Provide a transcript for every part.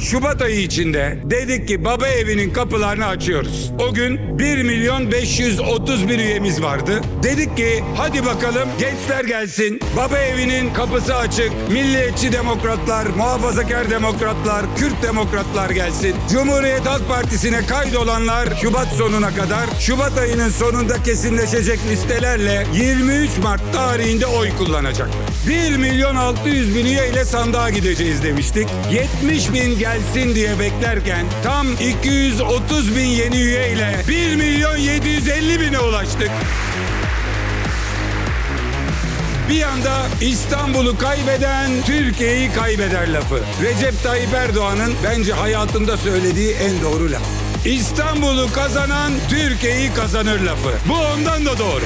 Şubat ayı içinde dedik ki baba evinin kapılarını açıyoruz. O gün 1 milyon 530 bin üyemiz vardı. Dedik ki hadi bakalım gençler gelsin. Baba evinin kapısı açık. Milliyetçi demokratlar, muhafazakar demokratlar, Kürt demokratlar gelsin. Cumhuriyet Halk Partisi'ne kaydolanlar Şubat sonuna kadar Şubat ayının sonunda kesinleşecek listelerle 23 Mart tarihinde oy kullanacak. 1 milyon 600 bin üye ile sandığa gideceğiz demiştik. 70 bin gelsin diye beklerken tam 230 bin yeni üye ile 1 milyon 750 bine ulaştık. Bir yanda İstanbul'u kaybeden Türkiye'yi kaybeder lafı. Recep Tayyip Erdoğan'ın bence hayatında söylediği en doğru laf. İstanbul'u kazanan Türkiye'yi kazanır lafı. Bu ondan da doğru.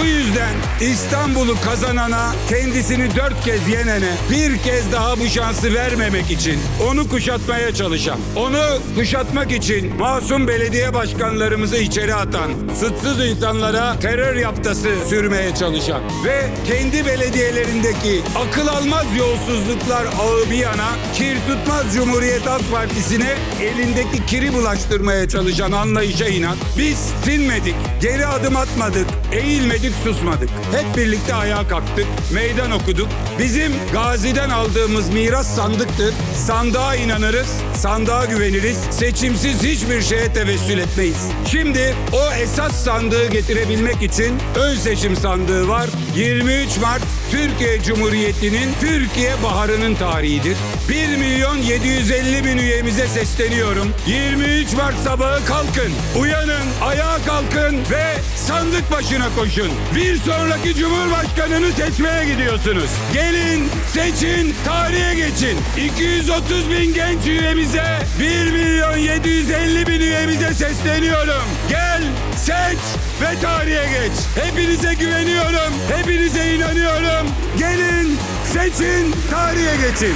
Bu yüzden İstanbul'u kazanana, kendisini dört kez yenene bir kez daha bu şansı vermemek için onu kuşatmaya çalışan, onu kuşatmak için masum belediye başkanlarımızı içeri atan, suçsuz insanlara terör yaftası sürmeye çalışan ve kendi belediyelerindeki akıl almaz yolsuzluklar ağı bir yana kir tutmaz Cumhuriyet Halk Partisi'ne elindeki kiri bulaştırmaya çalışan anlayışa inan. Biz sinmedik, geri adım atmadık, eğilmedik, susmadık. Hep birlikte ayağa kalktık, meydan okuduk. Bizim Gazi'den aldığımız miras sandıktır. Sandığa inanırız, sandığa güveniriz. Seçimsiz hiçbir şeye tevessül etmeyiz. Şimdi o esas sandığı getirebilmek için ön seçim sandığı var. 23 Mart Türkiye Cumhuriyeti'nin Türkiye Baharı'nın tarihidir. 1 milyon 750 bin üyemize sesleniyorum. 23 Mart sabahı kalkın, uyanın, ayağa kalkın ve sandık başına koşun. Bir sonraki Cumhurbaşkanını seçmeye gidiyorsunuz. Gelin, seçin, tarihe geçin. 230 bin genç üyemize, 1 milyon 750 bin üyemize sesleniyorum. Gel, seç ve tarihe geç. Hepinize güveniyorum, hepinize inanıyorum. Gelin, seçin, tarihe geçin.